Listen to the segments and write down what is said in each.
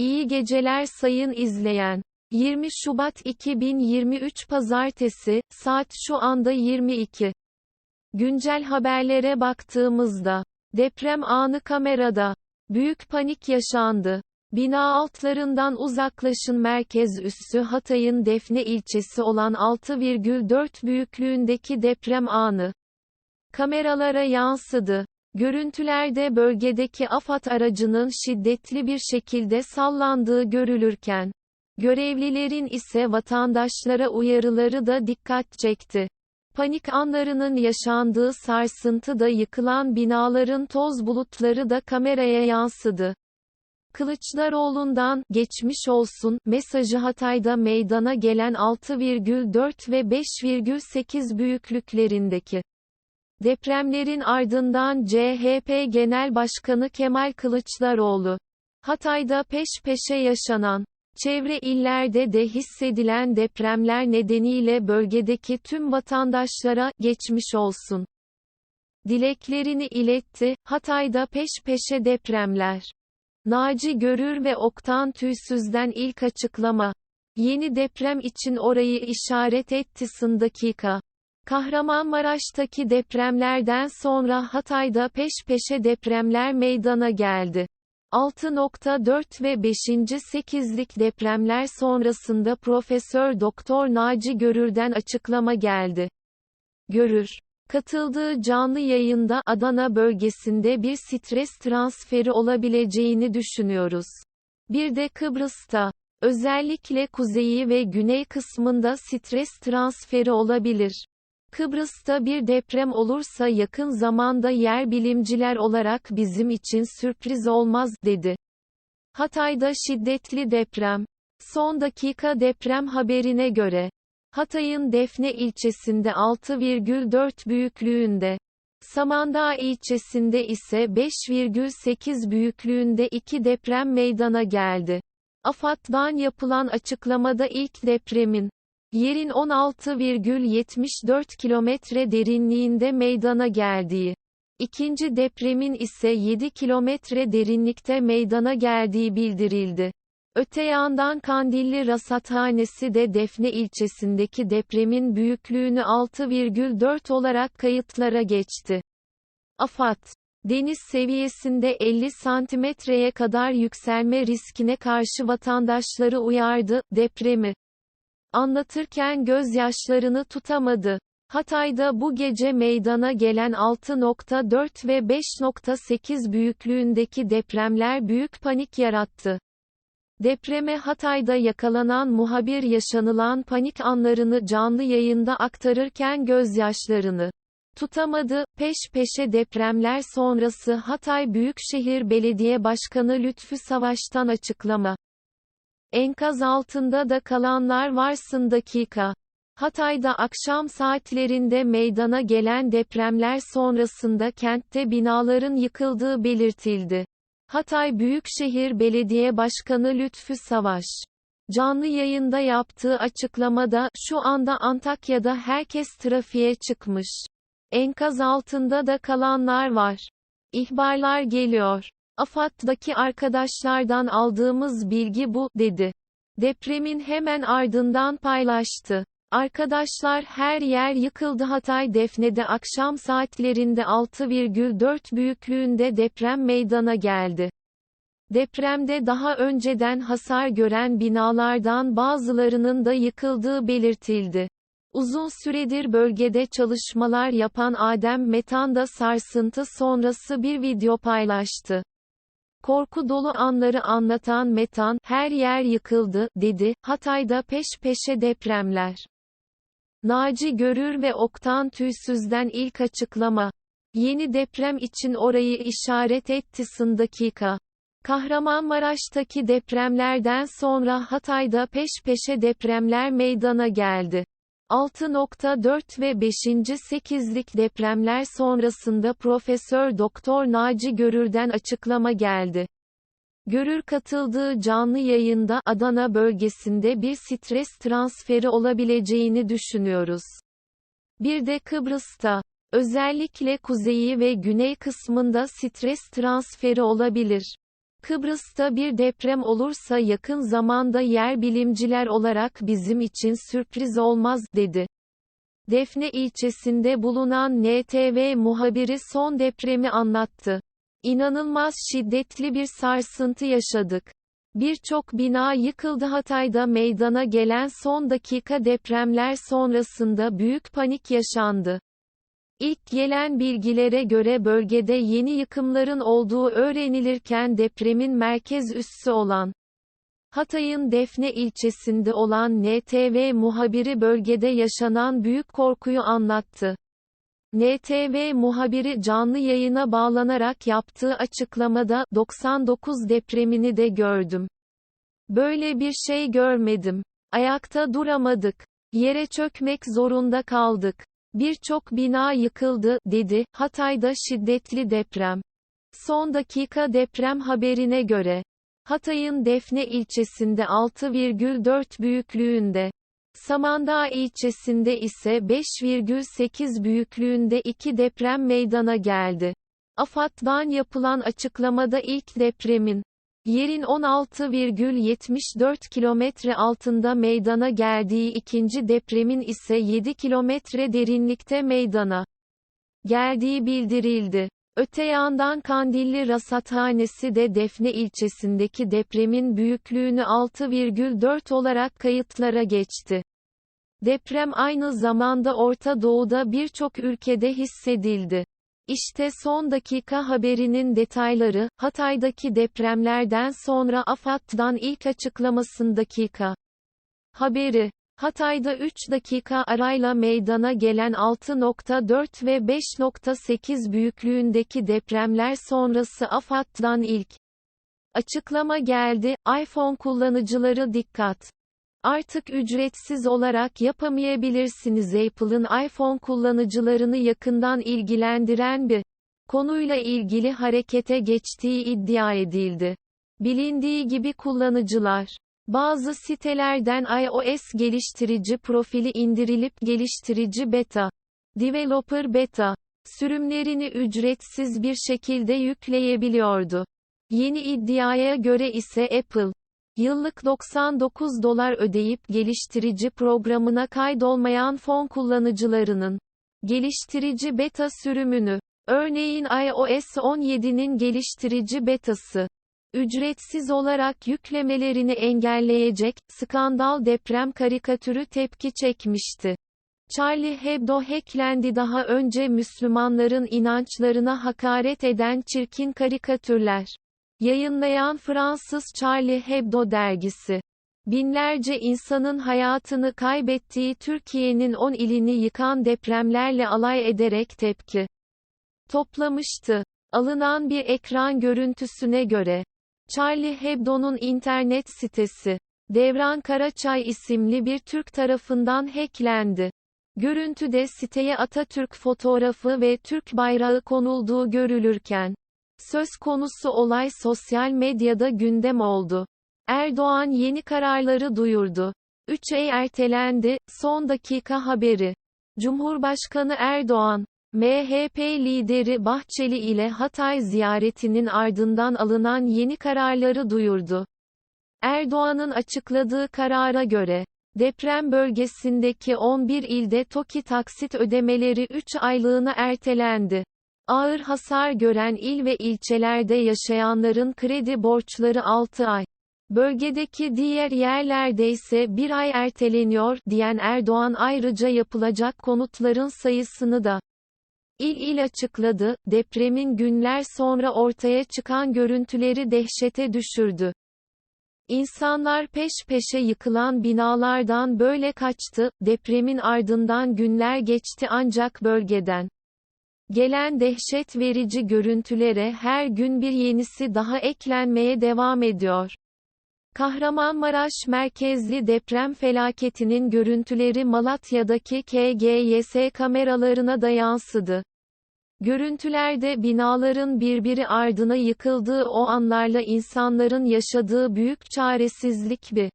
İyi geceler sayın izleyen. 20 Şubat 2023 Pazartesi, saat şu anda 22. Güncel haberlere baktığımızda, deprem anı kamerada. Büyük panik yaşandı. Bina altlarından uzaklaşın merkez üssü Hatay'ın Defne ilçesi olan 6,4 büyüklüğündeki deprem anı. Kameralara yansıdı. Görüntülerde bölgedeki AFAD aracının şiddetli bir şekilde sallandığı görülürken, görevlilerin ise vatandaşlara uyarıları da dikkat çekti. Panik anlarının yaşandığı sarsıntıda yıkılan binaların toz bulutları da kameraya yansıdı. Kılıçdaroğlu'ndan, geçmiş olsun, mesajı Hatay'da meydana gelen 6,4 ve 5,8 büyüklüklerindeki Depremlerin ardından CHP Genel Başkanı Kemal Kılıçdaroğlu, Hatay'da peş peşe yaşanan, çevre illerde de hissedilen depremler nedeniyle bölgedeki tüm vatandaşlara, geçmiş olsun. Dileklerini iletti, Hatay'da peş peşe depremler. Naci Görür ve Oktan Tüysüz'den ilk açıklama. Yeni deprem için orayı işaret etti sın dakika. Kahramanmaraş'taki depremlerden sonra Hatay'da peş peşe depremler meydana geldi. 6.4 ve 5. 8'lik depremler sonrasında Profesör Doktor Naci Görür'den açıklama geldi. Görür katıldığı canlı yayında Adana bölgesinde bir stres transferi olabileceğini düşünüyoruz. Bir de Kıbrıs'ta özellikle kuzeyi ve güney kısmında stres transferi olabilir. Kıbrıs'ta bir deprem olursa yakın zamanda yer bilimciler olarak bizim için sürpriz olmaz, dedi. Hatay'da şiddetli deprem. Son dakika deprem haberine göre, Hatay'ın Defne ilçesinde 6,4 büyüklüğünde, Samandağ ilçesinde ise 5,8 büyüklüğünde iki deprem meydana geldi. AFAD'dan yapılan açıklamada ilk depremin, yerin 16,74 kilometre derinliğinde meydana geldiği, ikinci depremin ise 7 kilometre derinlikte meydana geldiği bildirildi. Öte yandan Kandilli Rasathanesi de Defne ilçesindeki depremin büyüklüğünü 6,4 olarak kayıtlara geçti. AFAD, deniz seviyesinde 50 santimetreye kadar yükselme riskine karşı vatandaşları uyardı, depremi anlatırken gözyaşlarını tutamadı. Hatay'da bu gece meydana gelen 6.4 ve 5.8 büyüklüğündeki depremler büyük panik yarattı. Depreme Hatay'da yakalanan muhabir yaşanılan panik anlarını canlı yayında aktarırken gözyaşlarını tutamadı. Peş peşe depremler sonrası Hatay Büyükşehir Belediye Başkanı Lütfü Savaş'tan açıklama Enkaz altında da kalanlar varsın dakika. Hatay'da akşam saatlerinde meydana gelen depremler sonrasında kentte binaların yıkıldığı belirtildi. Hatay Büyükşehir Belediye Başkanı Lütfü Savaş canlı yayında yaptığı açıklamada şu anda Antakya'da herkes trafiğe çıkmış. Enkaz altında da kalanlar var. İhbarlar geliyor. AFAD'daki arkadaşlardan aldığımız bilgi bu, dedi. Depremin hemen ardından paylaştı. Arkadaşlar her yer yıkıldı Hatay Defne'de akşam saatlerinde 6,4 büyüklüğünde deprem meydana geldi. Depremde daha önceden hasar gören binalardan bazılarının da yıkıldığı belirtildi. Uzun süredir bölgede çalışmalar yapan Adem Metan da sarsıntı sonrası bir video paylaştı. Korku dolu anları anlatan Metan, her yer yıkıldı, dedi, Hatay'da peş peşe depremler. Naci Görür ve Oktan Tüysüz'den ilk açıklama. Yeni deprem için orayı işaret etti sın dakika. Kahramanmaraş'taki depremlerden sonra Hatay'da peş peşe depremler meydana geldi. 6.4 ve 5. 8'lik depremler sonrasında Profesör Doktor Naci Görür'den açıklama geldi. Görür katıldığı canlı yayında Adana bölgesinde bir stres transferi olabileceğini düşünüyoruz. Bir de Kıbrıs'ta, özellikle kuzeyi ve güney kısmında stres transferi olabilir. Kıbrıs'ta bir deprem olursa yakın zamanda yer bilimciler olarak bizim için sürpriz olmaz, dedi. Defne ilçesinde bulunan NTV muhabiri son depremi anlattı. İnanılmaz şiddetli bir sarsıntı yaşadık. Birçok bina yıkıldı Hatay'da meydana gelen son dakika depremler sonrasında büyük panik yaşandı. İlk gelen bilgilere göre bölgede yeni yıkımların olduğu öğrenilirken depremin merkez üssü olan Hatay'ın Defne ilçesinde olan NTV muhabiri bölgede yaşanan büyük korkuyu anlattı. NTV muhabiri canlı yayına bağlanarak yaptığı açıklamada 99 depremini de gördüm. Böyle bir şey görmedim. Ayakta duramadık. Yere çökmek zorunda kaldık. Birçok bina yıkıldı, dedi. Hatay'da şiddetli deprem. Son dakika deprem haberine göre Hatay'ın Defne ilçesinde 6,4 büyüklüğünde Samandağ ilçesinde ise 5,8 büyüklüğünde iki deprem meydana geldi. AFAD'dan yapılan açıklamada ilk depremin yerin 16,74 kilometre altında meydana geldiği ikinci depremin ise 7 kilometre derinlikte meydana geldiği bildirildi. Öte yandan Kandilli Rasathanesi de Defne ilçesindeki depremin büyüklüğünü 6,4 olarak kayıtlara geçti. Deprem aynı zamanda Orta Doğu'da birçok ülkede hissedildi. İşte son dakika haberinin detayları, Hatay'daki depremlerden sonra AFAD'dan ilk açıklamasın dakika. Haberi. Hatay'da 3 dakika arayla meydana gelen 6.4 ve 5.8 büyüklüğündeki depremler sonrası AFAD'dan ilk açıklama geldi. iPhone kullanıcıları dikkat. Artık ücretsiz olarak yapamayabilirsiniz Apple'ın iPhone kullanıcılarını yakından ilgilendiren bir konuyla ilgili harekete geçtiği iddia edildi. Bilindiği gibi kullanıcılar bazı sitelerden iOS geliştirici profili indirilip geliştirici beta, developer beta, sürümlerini ücretsiz bir şekilde yükleyebiliyordu. Yeni iddiaya göre ise Apple, yıllık 99 dolar ödeyip geliştirici programına kaydolmayan fon kullanıcılarının, geliştirici beta sürümünü, örneğin iOS 17'nin geliştirici betası, ücretsiz olarak yüklemelerini engelleyecek, skandal deprem karikatürü tepki çekmişti. Charlie Hebdo hacklendi daha önce Müslümanların inançlarına hakaret eden çirkin karikatürler. Yayınlayan Fransız Charlie Hebdo dergisi. Binlerce insanın hayatını kaybettiği Türkiye'nin 10 ilini yıkan depremlerle alay ederek tepki toplamıştı. Alınan bir ekran görüntüsüne göre, Charlie Hebdo'nun internet sitesi, Devran Karaçay isimli bir Türk tarafından hacklendi. Görüntüde siteye Atatürk fotoğrafı ve Türk bayrağı konulduğu görülürken, söz konusu olay sosyal medyada gündem oldu. Erdoğan yeni kararları duyurdu. 3 ay ertelendi, son dakika haberi. Cumhurbaşkanı Erdoğan, MHP lideri Bahçeli ile Hatay ziyaretinin ardından alınan yeni kararları duyurdu. Erdoğan'ın açıkladığı karara göre, deprem bölgesindeki 11 ilde TOKİ taksit ödemeleri 3 aylığına ertelendi. Ağır hasar gören il ve ilçelerde yaşayanların kredi borçları 6 ay. Bölgedeki diğer yerlerde ise bir ay erteleniyor, diyen Erdoğan ayrıca yapılacak konutların sayısını da İl il açıkladı, depremin günler sonra ortaya çıkan görüntüleri dehşete düşürdü. İnsanlar peş peşe yıkılan binalardan böyle kaçtı, depremin ardından günler geçti ancak bölgeden. Gelen dehşet verici görüntülere her gün bir yenisi daha eklenmeye devam ediyor. Kahramanmaraş merkezli deprem felaketinin görüntüleri Malatya'daki KGYS kameralarına da yansıdı. Görüntülerde binaların birbiri ardına yıkıldığı o anlarla insanların yaşadığı büyük çaresizlik bir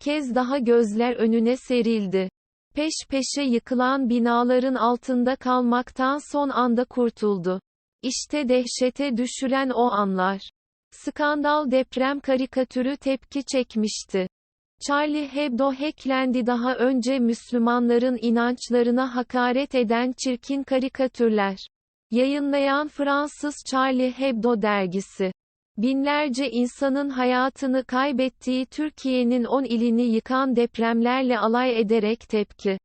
kez daha gözler önüne serildi. Peş peşe yıkılan binaların altında kalmaktan son anda kurtuldu. İşte dehşete düşüren o anlar. Skandal deprem karikatürü tepki çekmişti. Charlie Hebdo hacklendi daha önce Müslümanların inançlarına hakaret eden çirkin karikatürler. Yayınlayan Fransız Charlie Hebdo dergisi. Binlerce insanın hayatını kaybettiği Türkiye'nin 10 ilini yıkan depremlerle alay ederek tepki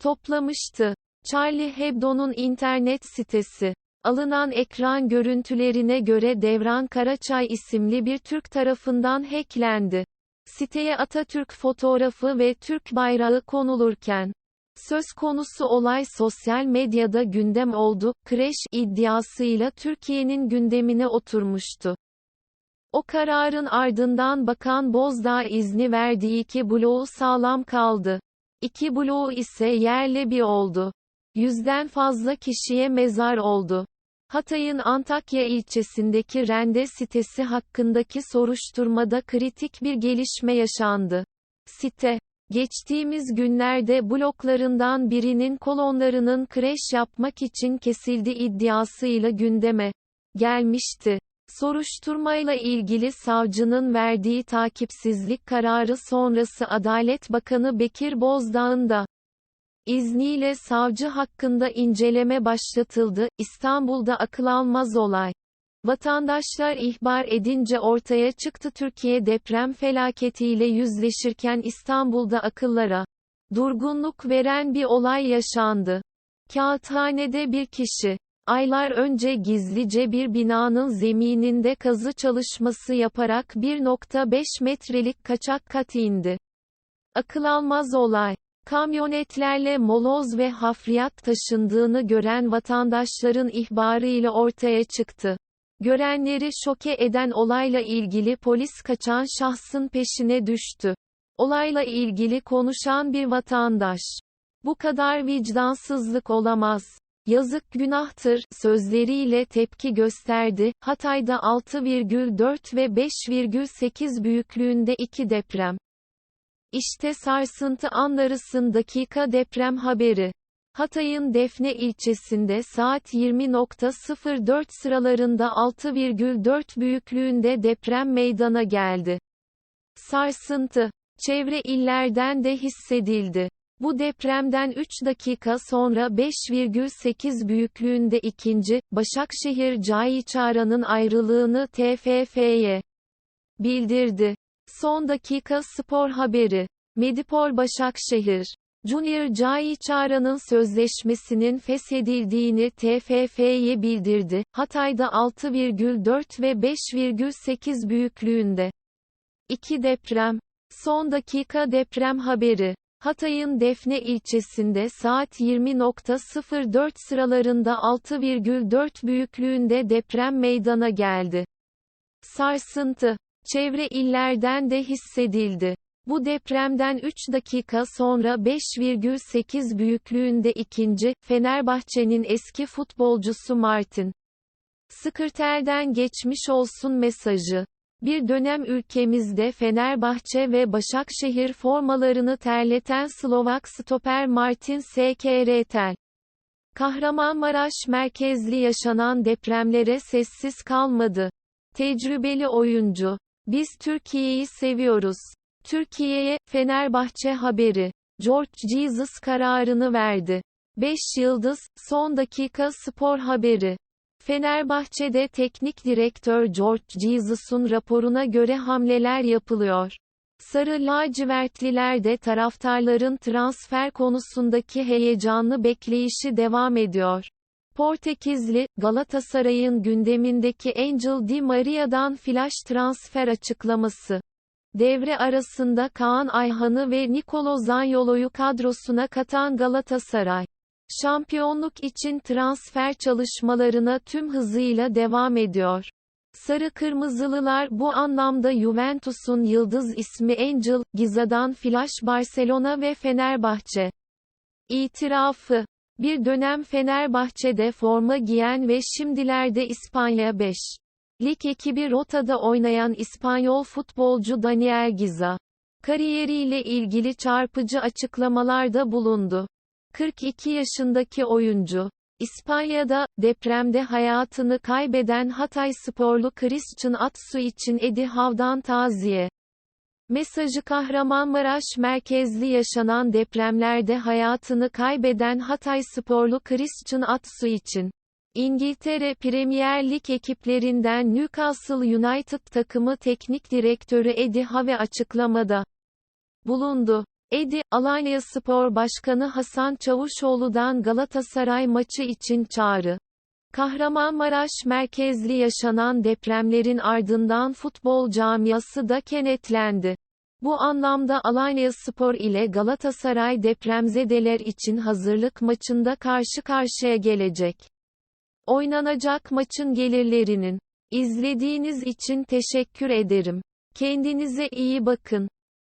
toplamıştı. Charlie Hebdo'nun internet sitesi. Alınan ekran görüntülerine göre Devran Karaçay isimli bir Türk tarafından hacklendi. Siteye Atatürk fotoğrafı ve Türk bayrağı konulurken, söz konusu olay sosyal medyada gündem oldu, kreş iddiasıyla Türkiye'nin gündemine oturmuştu. O kararın ardından Bakan Bozdağ izni verdiği iki bloğu sağlam kaldı. İki bloğu ise yerle bir oldu. Yüzden fazla kişiye mezar oldu. Hatay'ın Antakya ilçesindeki Rende sitesi hakkındaki soruşturmada kritik bir gelişme yaşandı. Site, geçtiğimiz günlerde bloklarından birinin kolonlarının kreş yapmak için kesildi iddiasıyla gündeme gelmişti. Soruşturmayla ilgili savcının verdiği takipsizlik kararı sonrası Adalet Bakanı Bekir Bozdağ'ın da izniyle savcı hakkında inceleme başlatıldı. İstanbul'da akıl almaz olay. Vatandaşlar ihbar edince ortaya çıktı Türkiye deprem felaketiyle yüzleşirken İstanbul'da akıllara durgunluk veren bir olay yaşandı. Kağıthanede bir kişi aylar önce gizlice bir binanın zemininde kazı çalışması yaparak 1.5 metrelik kaçak kat indi. Akıl almaz olay. Kamyonetlerle moloz ve hafriyat taşındığını gören vatandaşların ihbarıyla ortaya çıktı. Görenleri şoke eden olayla ilgili polis kaçan şahsın peşine düştü. Olayla ilgili konuşan bir vatandaş. Bu kadar vicdansızlık olamaz. Yazık günahtır, sözleriyle tepki gösterdi. Hatay'da 6,4 ve 5,8 büyüklüğünde iki deprem. İşte sarsıntı anlarısın dakika deprem haberi. Hatay'ın Defne ilçesinde saat 20.04 sıralarında 6,4 büyüklüğünde deprem meydana geldi. Sarsıntı, çevre illerden de hissedildi. Bu depremden 3 dakika sonra 5,8 büyüklüğünde ikinci, Başakşehir Caiçara'nın ayrılığını TFF'ye bildirdi. Son dakika spor haberi. Medipol Başakşehir. Junior Caiçara'nın sözleşmesinin feshedildiğini TFF'ye bildirdi. Hatay'da 6,4 ve 5,8 büyüklüğünde. 2 deprem. Son dakika deprem haberi. Hatay'ın Defne ilçesinde saat 20.04 sıralarında 6,4 büyüklüğünde deprem meydana geldi. Sarsıntı, çevre illerden de hissedildi. Bu depremden 3 dakika sonra 5,8 büyüklüğünde ikinci, Fenerbahçe'nin eski futbolcusu Martin Skırtel'den geçmiş olsun mesajı. Bir dönem ülkemizde Fenerbahçe ve Başakşehir formalarını terleten Slovak stoper Martin Skrtel. Kahramanmaraş merkezli yaşanan depremlere sessiz kalmadı. Tecrübeli oyuncu. Biz Türkiye'yi seviyoruz. Türkiye'ye, Fenerbahçe haberi. George Jesus kararını verdi. 5 yıldız, son dakika spor haberi. Fenerbahçe'de teknik direktör George Jesus'un raporuna göre hamleler yapılıyor. Sarı lacivertliler de taraftarların transfer konusundaki heyecanlı bekleyişi devam ediyor. Portekizli, Galatasaray'ın gündemindeki Angel Di Maria'dan flash transfer açıklaması. Devre arasında Kaan Ayhan'ı ve Nicolo Zaniolo'yu kadrosuna katan Galatasaray. Şampiyonluk için transfer çalışmalarına tüm hızıyla devam ediyor. Sarı Kırmızılılar bu anlamda Juventus'un yıldız ismi Angel, Giza'dan Flash Barcelona ve Fenerbahçe. İtirafı bir dönem Fenerbahçe'de forma giyen ve şimdilerde İspanya 5. Lig ekibi Rota'da oynayan İspanyol futbolcu Daniel Giza. Kariyeriyle ilgili çarpıcı açıklamalarda bulundu. 42 yaşındaki oyuncu, İspanya'da, depremde hayatını kaybeden Hatay sporlu Christian Atsu için Edi Hav'dan taziye. Mesajı Kahramanmaraş merkezli yaşanan depremlerde hayatını kaybeden Hatay sporlu Christian Atsu için. İngiltere Premier Lig ekiplerinden Newcastle United takımı teknik direktörü Eddie Howe açıklamada bulundu. Edi, Alanya Spor Başkanı Hasan Çavuşoğlu'dan Galatasaray maçı için çağrı. Kahramanmaraş merkezli yaşanan depremlerin ardından futbol camiası da kenetlendi. Bu anlamda Alanya Spor ile Galatasaray depremzedeler için hazırlık maçında karşı karşıya gelecek. Oynanacak maçın gelirlerinin izlediğiniz için teşekkür ederim. Kendinize iyi bakın.